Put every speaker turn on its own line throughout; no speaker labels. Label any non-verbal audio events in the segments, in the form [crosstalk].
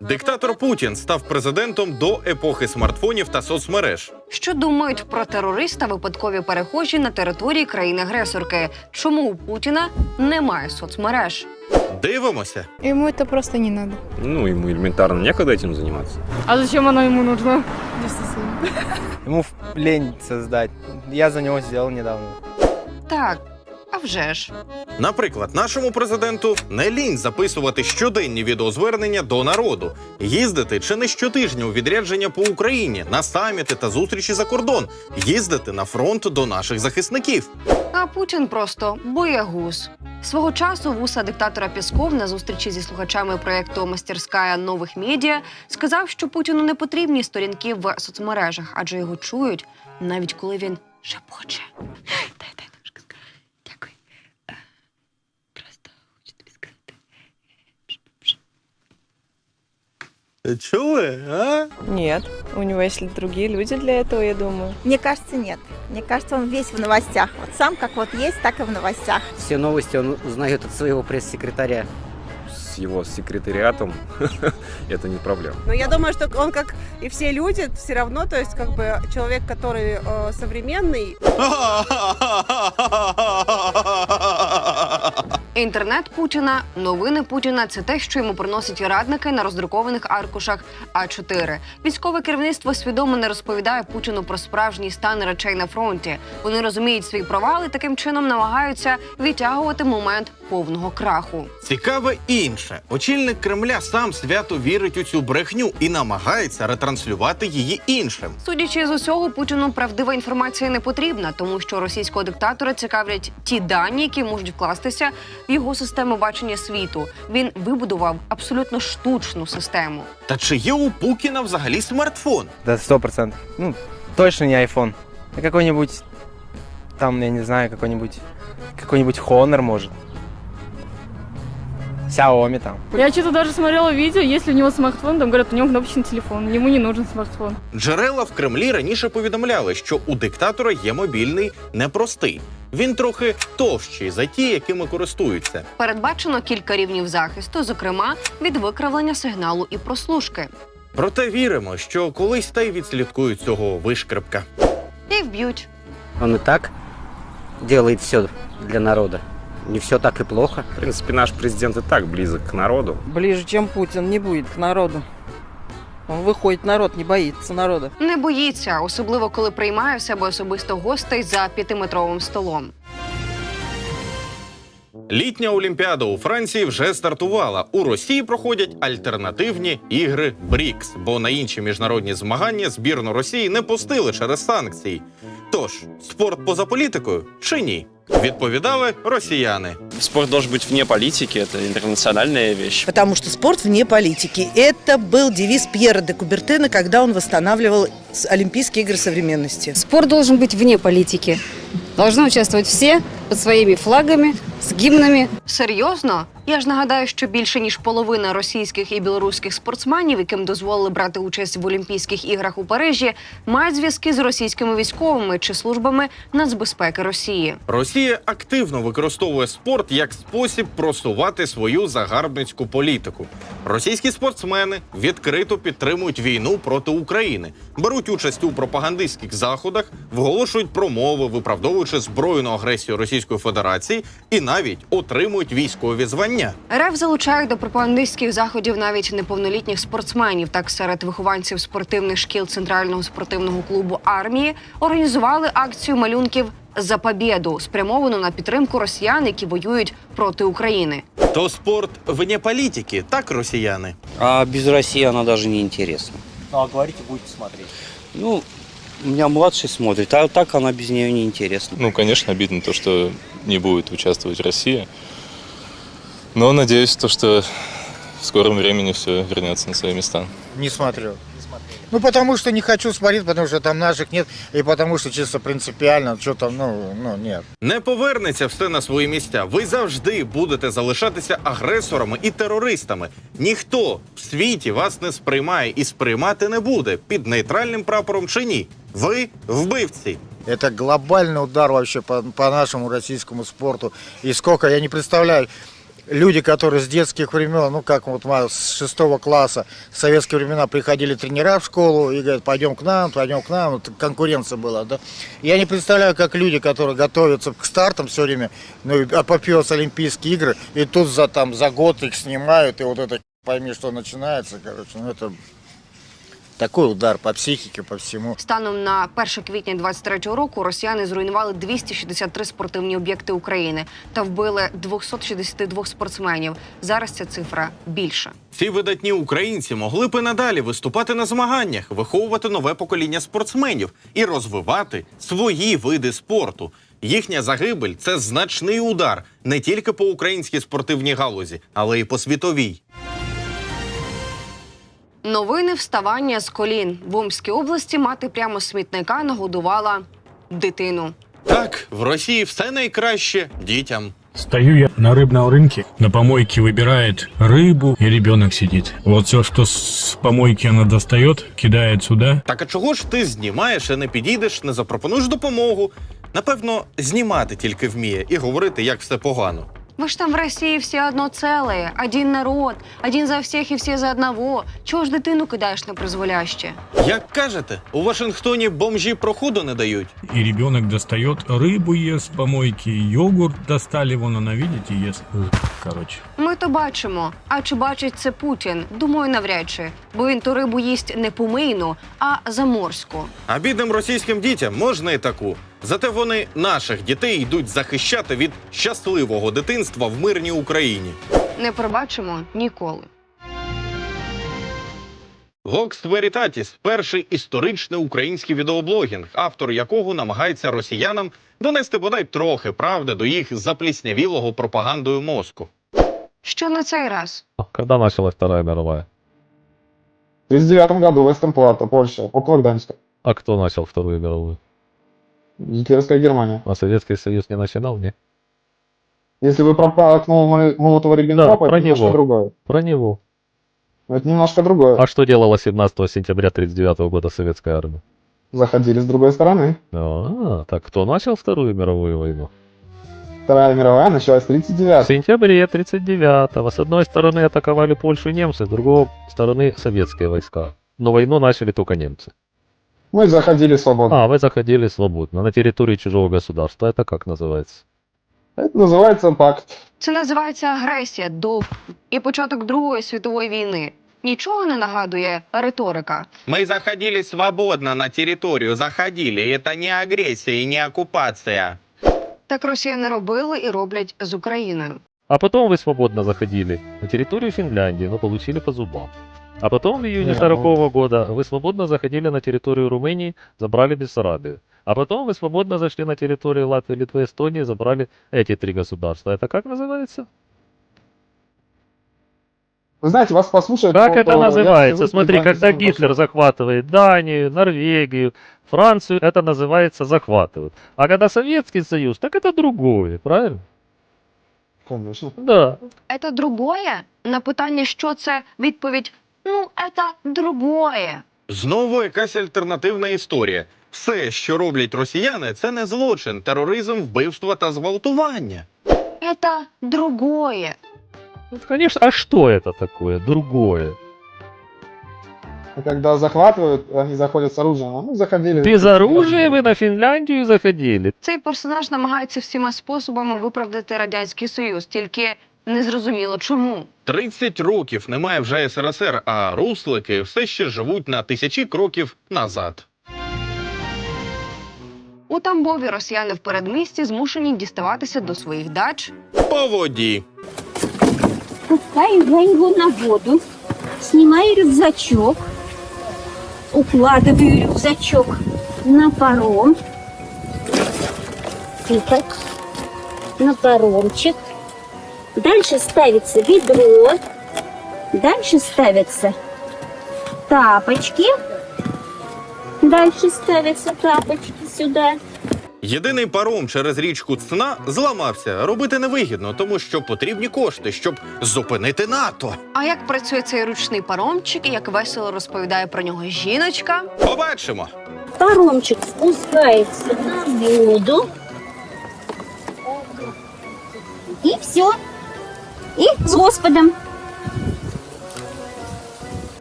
Диктатор Путін став президентом до епохи смартфонів та соцмереж.
Що думають про терориста випадкові перехожі на території країни-агресорки? Чому у Путіна немає соцмереж?
Дивимося.
Ему это просто не надо.
Ну, ему элементарно некогда этим заниматься.
А зачем оно ему нужно?
Ему в- лень создать. Я за него сделал недавно.
Так, а вже ж.
Наприклад, нашому президенту не лінь записувати щоденні відеозвернення до народу, їздити чи не щотижня у відрядження по Україні на саміти та зустрічі за кордон, їздити на фронт до наших захисників.
А Путін просто боягуз. Свого часу вуса диктатора Пісков на зустрічі зі слухачами проєкту Мастерська нових медіа сказав, що Путіну не потрібні сторінки в соцмережах, адже його чують, навіть коли він шепоче.
Чули? А?
Нет. У него есть другие люди для этого, я думаю.
Мне кажется, нет. Мне кажется, он весь в новостях. Вот сам как вот есть, так и в новостях.
Все новости он узнает от своего пресс-секретаря.
С его секретариатом [laughs] это не проблема.
Но я думаю, что он, как и все люди, все равно, то есть как бы человек, который э, современный, [laughs]
Інтернет Путіна, новини Путіна це те, що йому приносять радники на роздрукованих аркушах А4. Військове керівництво свідомо не розповідає Путіну про справжній стан речей на фронті. Вони розуміють свій провал і таким чином намагаються відтягувати момент повного краху.
Цікаве інше. Очільник Кремля сам свято вірить у цю брехню і намагається ретранслювати її іншим.
Судячи з усього, Путіну правдива інформація не потрібна, тому що російського диктатора цікавлять ті дані, які можуть вкластися його систему бачення світу. Він вибудував абсолютно штучну систему.
Та чи є у Пукіна взагалі смартфон?
Да, сто процентов. Ну, точно не iPhone. А какой-нибудь, там, я не знаю, какой-нибудь, какой-нибудь Honor, может. Xiaomi там.
Я что-то даже смотрела видео, если у него смартфон, там говорят, у него кнопочный телефон, ему не нужен смартфон.
Джерела в Кремлі раніше повідомляли, що у диктатора є мобільний непростий. Він трохи товщий за ті, якими користуються.
Передбачено кілька рівнів захисту, зокрема від викривлення сигналу і прослушки.
Проте віримо, що колись та й відслідкують цього вишкрипка.
І вб'ють.
Он и так делает все для народа. Не все так и плохо.
В принципе, наш президент и так близок к народу.
Ближе, чем Путин, не будет к народу. Он выходит, народ не боится народа.
Не боїться, особливо коли приймає в себе особисто гостей за п'ятиметровим столом.
Літня Олімпіада у Франції вже стартувала. У Росії проходять альтернативні ігри БРІКС, бо на інші міжнародні змагання збірну Росії не пустили через санкції. Тож, спорт поза політикою чи ні? Відповідали росіяни.
Спорт должен быть вне политики, это интернациональная вещь.
Потому что спорт вне политики. Это был девиз Пьера де Кубертена, когда он восстанавливал с- Олимпийские игры современности.
Спорт должен быть вне политики. Должны участвовать все под своими флагами, с гимнами.
Серйозно? Я ж нагадаю, що більше ніж половина російських і білоруських спортсменів, яким дозволили брати участь в Олімпійських іграх у Парижі, мають зв'язки з російськими військовими чи службами нацбезпеки Росії.
Росія активно використовує спорт як спосіб просувати свою загарбницьку політику. Російські спортсмени відкрито підтримують війну проти України, беруть участь у пропагандистських заходах, виголошують промови, виправдовуючи збройну агресію Російської Федерації і навіть отримують військові звання.
РФ залучають до пропагандистських заходів навіть неповнолітніх спортсменів. Так серед вихованців спортивних шкіл Центрального спортивного клубу армії організували акцію малюнків за побєду, спрямовану на підтримку росіян, які воюють проти України.
То спорт вне політики, так росіяни.
А без России она даже не интересна.
Ну, а говорите, будете смотреть.
Ну, у меня младший смотрит, а так она без нее не интересна.
Ну, конечно, обидно то, что не будет участвовать Россия. Но надеюсь, то, что в скором времени все вернется на свои места.
Не смотрю. Ну, потому что не хочу смотреть, потому что там наших нет, и потому что чисто принципиально, что там, ну, ну, нет.
Не повернеться все на свої місця. Ви завжди будете залишатися агресорами і терористами. Ніхто в світі вас не сприймає і сприймати не буде під нейтральним прапором чи ні. Ви вбивці.
Это глобальный удар вообще по, по нашему российскому спорту. И сколько, я не представляю,
люди, которые с детских времен, ну как вот мы с шестого класса, в советские времена приходили тренера в школу и говорят, пойдем к нам, пойдем к нам, вот конкуренция была, да. Я не представляю, как люди, которые готовятся к стартам все время, ну, и опопелся Олимпийские игры, и тут за, там, за год их снимают, и вот это пойми, что начинается, короче, ну это такой удар по психике, по всему.
Станом на 1 квітня 23-го року росіяни зруйнували 263 спортивні об'єкти України та вбили 262 спортсменів. Зараз ця цифра більша.
Ці видатні українці могли б і надалі виступати на змаганнях, виховувати нове покоління спортсменів і розвивати свої види спорту. Їхня загибель це значний удар не тільки по українській спортивній галузі, але й по світовій.
Новини вставання з колін в Омській області. Мати прямо з смітника нагодувала дитину.
Так, в Росії все найкраще дітям.
Стою я на рыбном рынке, на помойке выбирает рыбу, и ребенок сидит. Вот все, что с помойки она достает, кидает сюда.
Так а чого ж ти знімаєш і не підійдеш, не запропонуєш допомогу? Напевно, знімати тільки вміє і говорити, як все погано.
Ви ж там в Росії всі одно целе, один народ, один за всіх і всі за одного. Чого ж дитину кидаєш на призволяще?
Як кажете, у Вашингтоні бомжі проходу не дають.
И ребенок достает рыбу ест с помойки, йогурт достали, вон она, видите, ест. Короче.
Ми то бачимо. А чи бачить це Путін? Думаю, навряд чи. Бо він ту рибу їсть не помийну, а заморську.
А бідним російським дітям можна і таку. Зате вони наших дітей йдуть захищати від щасливого дитинства в мирній Україні.
Не пробачимо ніколи.
Vox Veritatis – перший історичний український відеоблогінг, автор якого намагається росіянам донести бодай трохи правди до їх запліснявілого пропагандою мозку.
Що на цей раз?
Когда началась Вторая мировая?
В 1939 году Вестенплата, Польша, около Гданьска,
А кто начал Вторую мировую?
Гитлеровская Германия.
А Советский Союз не начинал, не?
Если вы про окно Молотова-Риббентропа,
Да,
это немножко
него.
другое.
Про него.
Это немножко другое.
А что делала 17 сентября 1939 года советская армия?
Заходили с другой стороны.
А, так кто начал Вторую мировую войну?
Вторая мировая началась в 39
В сентябре 39-го. С одной стороны атаковали Польшу немцы, с другой стороны советские войска. Но войну начали только немцы.
Мы заходили свободно.
А, вы заходили свободно, на территории чужого государства. Это как называется?
Это называется пакт.
Це називається агресія до і початок Другої світової війни. Нічого не нагадує риторика.
Ми заходили свободно на територію, заходили. Це не агресія і не окупація.
Так росіяни робили і роблять з Україною.
А потом вы свободно заходили на территорию Финляндии, но получили по зубам. А потом в июне
Не,
40 года вы свободно заходили на территорию Румынии, забрали Бессарабию. А потом вы свободно зашли на территорию Латвии, Литвы, Эстонии, забрали эти три государства. Это как называется?
Вы знаете, вас послушают...
Как
по-
это
по-
называется?
скажу,
Смотри,
что
когда Гитлер захватывает Данию, Норвегию, Францию, это называется захватывают. А когда Советский Союз, так это другое, правильно?
Конечно.
Да.
Це другое? На питання, що це відповідь: ну, це другое.
Знову якась альтернативна історія. Все, що роблять росіяни, це не злочин, тероризм, вбивство та зґвалтування.
Це другое.
Ну, конечно, а что это такое? Другое.
И когда захватывают, они заходят с оружием. А мы заходили...
Без оружия вы на Финляндию заходили?
Цей персонаж намагається всіма способами виправдати радянський союз, тільки незрозуміло чому.
30 років немає вже СРСР, а руслики все ще живуть на тисячі кроків назад.
У Тамбові росіяни в передмісті змушені діставатися до своїх дач.
По воді.
Пускаю я его на воду, снимаю рюкзачок, укладываю рюкзачок на паром. Тихо. На паромчик. Дальше ставится ведро. Дальше ставятся тапочки. Дальше ставятся тапочки сюда.
Єдиний паром через річку Цна зламався. Робити невигідно, тому що потрібні кошти, щоб зупинити НАТО.
А як працює цей ручний паромчик і як весело розповідає про нього жіночка?
Побачимо.
Паромчик спускается на воду. И все.
И с Господом.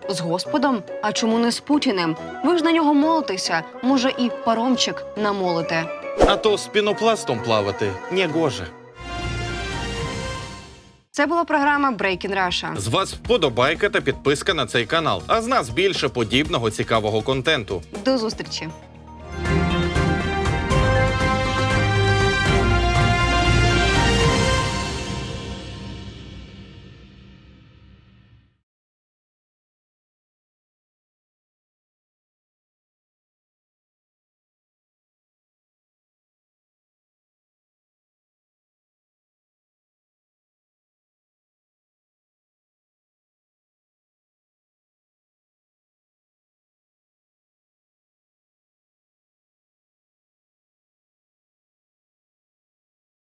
З Господом? А чому не з Путіним? Ви ж на нього молитеся. Може, і паромчик намолите.
А то з пінопластом плавати не гоже.
Це була програма Breaking Russia.
З вас вподобайка та підписка на цей канал. А з нас більше подібного цікавого контенту.
До зустрічі!